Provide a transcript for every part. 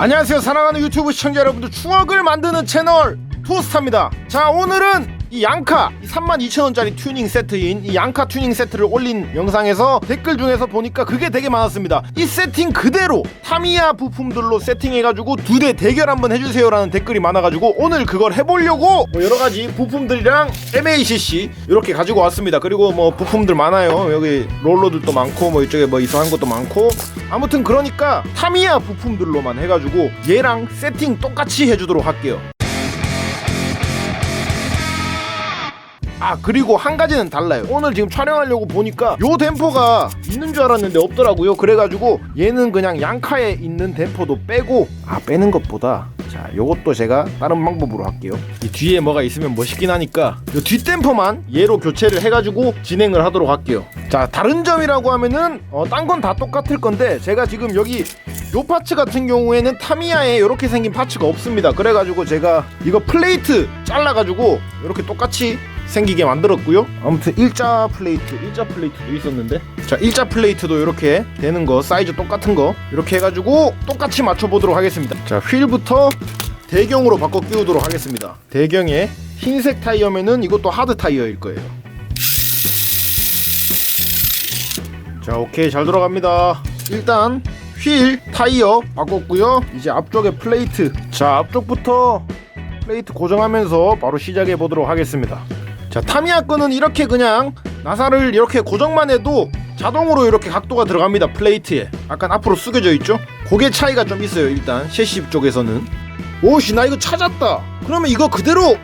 안녕하세요. 사랑하는 유튜브 시청자 여러분들 추억을 만드는 채널 투스타입니다. 자 오늘은 이 양카 32,000원짜리 튜닝 세트인 이 양카 튜닝 세트를 올린 영상에서 댓글 중에서 보니까 그게 되게 많았습니다. 이 세팅 그대로 타미야 부품들로 세팅해가지고 두 대 대결 한번 해주세요 라는 댓글이 많아가지고 오늘 그걸 해보려고 뭐 여러 가지 부품들이랑 MACC 이렇게 가지고 왔습니다. 그리고 뭐 부품들 많아요. 여기 롤러들도 많고 뭐 이쪽에 뭐 이상한 것도 많고. 아무튼 그러니까 타미야 부품들로만 해가지고 얘랑 세팅 똑같이 해주도록 할게요 아 그리고 한 가지는 달라요. 오늘 지금 촬영하려고 보니까 요 댐퍼가 있는 줄 알았는데 없더라고요. 그래가지고 얘는 그냥 양카에 있는 댐퍼도 빼고 아 빼는 것보다 자 요것도 제가 다른 방법으로 할게요. 이 뒤에 뭐가 있으면 멋있긴 하니까 요 뒷댐퍼만 얘로 교체를 해가지고 진행을 하도록 할게요. 자 다른 점이라고 하면은 어, 딴 건 다 똑같을 건데 제가 지금 여기 요 파츠 같은 경우에는 타미야에 이렇게 생긴 파츠가 없습니다. 그래가지고 제가 이거 플레이트 잘라가지고 이렇게 똑같이 생기게 만들었고요. 아무튼 일자 플레이트 일자 플레이트도 있었는데. 자 일자 플레이트도 이렇게 되는 거 사이즈 똑같은 거 이렇게 해가지고 똑같이 맞춰보도록 하겠습니다. 자 휠부터 대경으로 바꿔 끼우도록 하겠습니다. 대경에 흰색 타이어면은 이것도 하드 타이어일 거예요. 자 오케이. 잘 돌아갑니다. 일단 휠 타이어 바꿨고요. 이제 앞쪽에 플레이트. 자 앞쪽부터 플레이트 고정하면서 바로 시작해 보도록 하겠습니다 자 타미야 거는 이렇게 그냥 나사를 이렇게 고정만 해도 자동으로 이렇게 각도가 들어갑니다 플레이트에. 약간 앞으로 숙여져 있죠? 그게 차이가 좀 있어요 일단. 셰시 쪽에서는. 오씨 나 이거 찾았다. 그러면 이거 그대로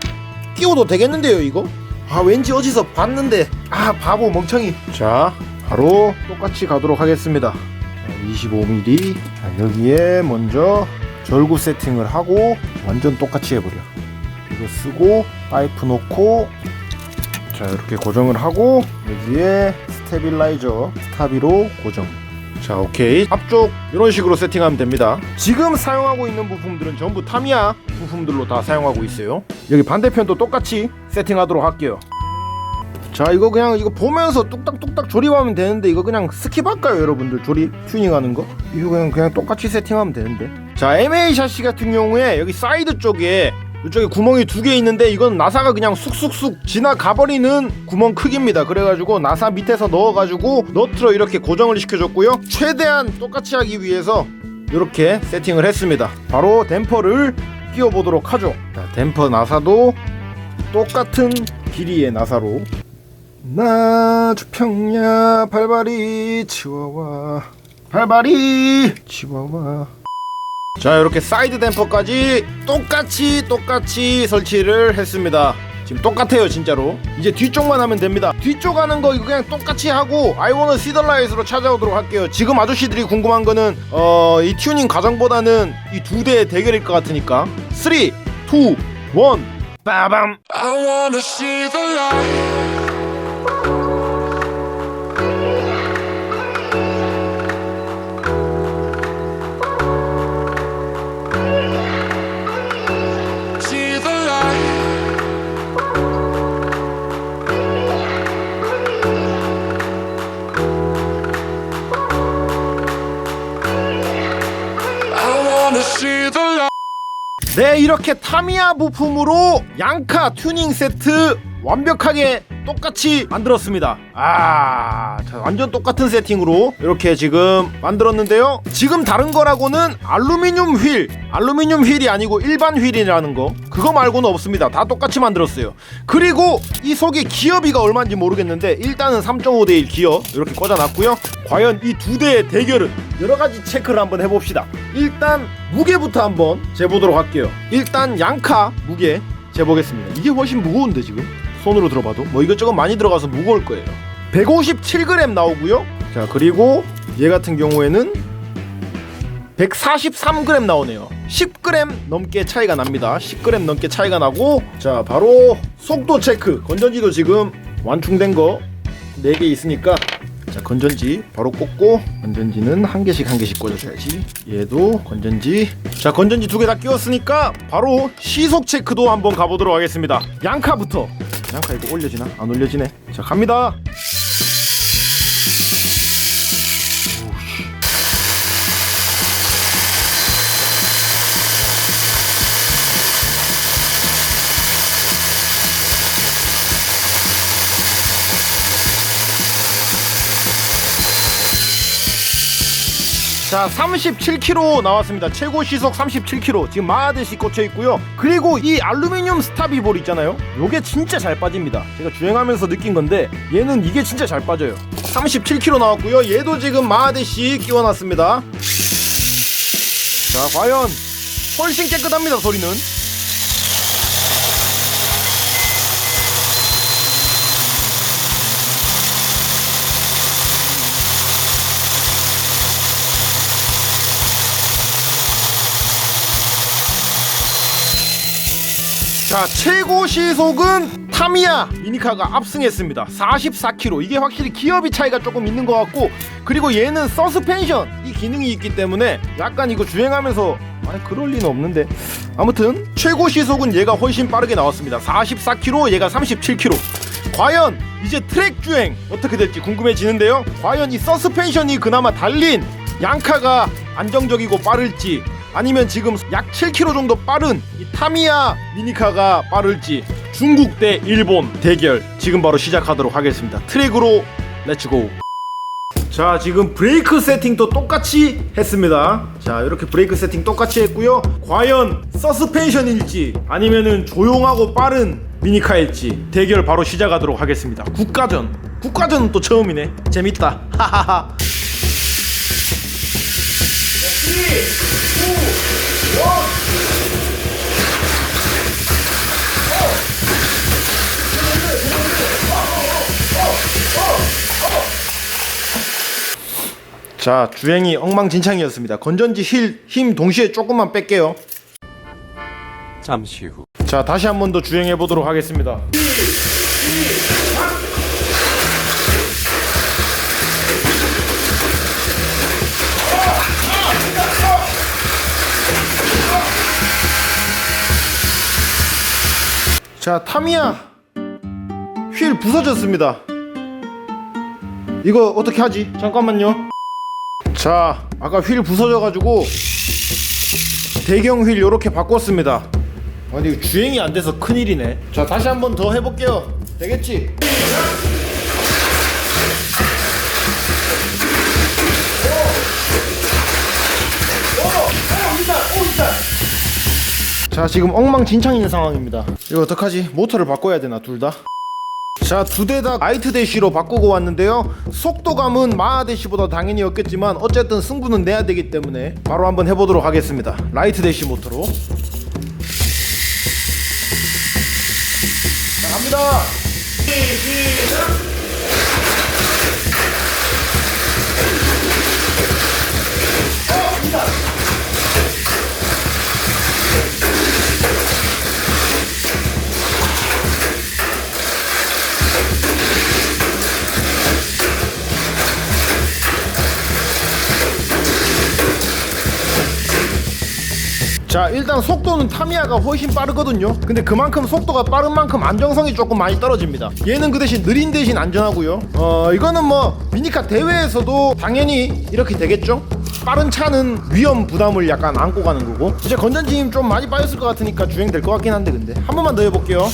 끼워도 되겠는데요 이거? 아 왠지 어디서 봤는데. 아 바보 멍청이. 자 바로 똑같이 가도록 하겠습니다. 25mm 자, 여기에 먼저 절구 세팅을 하고 완전 똑같이 해버려. 이거 쓰고 파이프 놓고 자 이렇게 고정을 하고 여기에 스테빌라이저 스타비로 고정. 자 오케이. 앞쪽 이런 식으로 세팅하면 됩니다. 지금 사용하고 있는 부품들은 전부 타미야. 부품들로 다 사용하고 있어요. 여기 반대편도 똑같이 세팅하도록 할게요. 자 이거 그냥 이거 보면서 뚝딱뚝딱 조립하면 되는데 이거 그냥 스킵할까요 여러분들? 조립 튜닝하는 거? 이거 그냥 그냥 똑같이 세팅하면 되는데. 자 MA 샤시 같은 경우에 여기 사이드 쪽에 이쪽에 구멍이 두 개 있는데 이건 나사가 그냥 쑥쑥쑥 지나가버리는 구멍 크기입니다. 그래가지고 나사 밑에서 넣어가지고 너트로 이렇게 고정을 시켜줬고요. 최대한 똑같이 하기 위해서 이렇게 세팅을 했습니다. 바로 댐퍼를 끼워 보도록 하죠. 자, 댐퍼 나사도 똑같은 길이의 나사로. 나 주평야 발발이 치와와. 발발이 치와와 자 이렇게 사이드 댐퍼까지 똑같이 똑같이 설치를 했습니다. 지금 똑같아요 진짜로. 이제 뒤쪽만 하면 됩니다. 뒤쪽 하는 거 이거 그냥 똑같이 하고 아이원은 시덜라이트로 찾아오도록 할게요. 지금 아저씨들이 궁금한 거는 어, 이 튜닝 과정보다는 이 두 대의 대결일 것 같으니까. 3 2 1 빠밤 네 이렇게 타미야 부품으로 양카 튜닝 세트 완벽하게 똑같이 만들었습니다. 아 자, 완전 똑같은 세팅으로 이렇게 지금 만들었는데요. 지금 다른 거라고는 알루미늄 휠 알루미늄 휠이 아니고 일반 휠이라는 거 그거 말고는 없습니다. 다 똑같이 만들었어요. 그리고 이 속에 기어비가 얼마인지 모르겠는데 일단은 3.5 대 1 기어 이렇게 꽂아놨고요. 과연 이 두 대의 대결은 여러 가지 체크를 한번 해봅시다. 일단 무게부터 한번 재보도록 할게요. 일단 양카 무게 재보겠습니다. 이게 훨씬 무거운데 지금? 손으로 들어봐도? 뭐 이것저것 많이 들어가서 무거울 거예요 157g 나오고요. 자 그리고 얘 같은 경우에는 143g 나오네요. 10g 넘게 차이가 납니다. 10g 넘게 차이가 나고 자 바로 속도 체크. 건전지도 지금 완충된 거 4개 있으니까 자 건전지 바로 꽂고 건전지는 한 개씩 한 개씩 꽂아줘야지. 얘도 건전지. 자 건전지 두 개 다 끼웠으니까 바로 시속 체크도 한번 가보도록 하겠습니다. 양카부터. 양카 이거 올려지나? 안 올려지네. 자 갑니다 자 37km 나왔습니다. 최고 시속 37km 지금 마하듯이 꽂혀 있고요. 그리고 이 알루미늄 스타비볼 있잖아요. 요게 진짜 잘 빠집니다. 제가 주행하면서 느낀 건데 얘는 이게 진짜 잘 빠져요. 37km 나왔고요. 얘도 지금 마하듯이 끼워놨습니다. 자 과연 훨씬 깨끗합니다 소리는 자 최고 시속은 타미야 미니카가 압승했습니다. 44km 이게 확실히 기업이 차이가 조금 있는 것 같고 그리고 얘는 서스펜션 이 기능이 있기 때문에 약간 이거 주행하면서 아니 그럴 리는 없는데. 아무튼 최고 시속은 얘가 훨씬 빠르게 나왔습니다. 44km 얘가 37km 과연 이제 트랙 주행 어떻게 될지 궁금해지는데요. 과연 이 서스펜션이 그나마 달린 양카가 안정적이고 빠를지 아니면 지금 약 7km 정도 빠른 이 타미야 미니카가 빠를지 중국 대 일본 대결 지금 바로 시작하도록 하겠습니다. 트랙으로 렛츠고. 자 지금 브레이크 세팅도 똑같이 했습니다. 자 이렇게 브레이크 세팅 똑같이 했고요. 과연 서스펜션일지 아니면은 조용하고 빠른 미니카일지 대결 바로 시작하도록 하겠습니다. 국가전. 국가전은 또 처음이네. 재밌다. 하하하. 자 주행이 엉망진창이었습니다. 건전지 힐 힘 동시에 조금만 뺄게요. 잠시 후. 자 다시 한 번 더 주행해 보도록 하겠습니다. 자 타미야. 휠 부서졌습니다. 이거 어떻게 하지? 잠깐만요 자 아까 휠 부서져가지고 대경 휠 요렇게 바꿨습니다 아니 주행이 안 돼서 큰일이네 자 다시 한 번 더 해볼게요 되겠지? 자 지금 엉망진창인 상황입니다 이거 어떡하지? 모터를 바꿔야 되나 둘 다? 자 두 대다 라이트 대시로 바꾸고 왔는데요. 속도감은 마하 대시보다 당연히 없겠지만 어쨌든 승부는 내야 되기 때문에 바로 한번 해보도록 하겠습니다. 라이트 대시 모터로. 자 갑니다. 시작! 자 일단 속도는 타미야가 훨씬 빠르거든요. 근데 그만큼 속도가 빠른 만큼 안정성이 조금 많이 떨어집니다. 얘는 그 대신 느린 대신 안전하고요. 어 이거는 뭐 미니카 대회에서도 당연히 이렇게 되겠죠? 빠른 차는 위험 부담을 약간 안고 가는 거고. 이제 건전지 힘좀 많이 빠졌을 것 같으니까 주행 될 것 같긴 한데 근데. 한 번만 더 해볼게요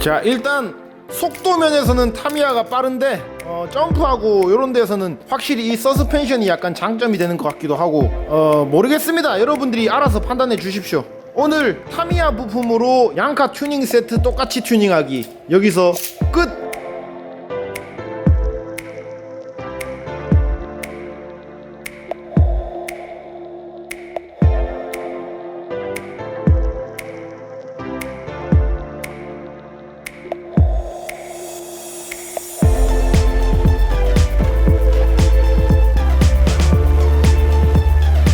자 일단 속도 면에서는 타미야가 빠른데 어, 점프하고 이런 데서는 확실히 이 서스펜션이 약간 장점이 되는 것 같기도 하고 어, 모르겠습니다. 여러분들이 알아서 판단해 주십시오. 오늘 타미야 부품으로 양카 튜닝 세트 똑같이 튜닝하기. 여기서 끝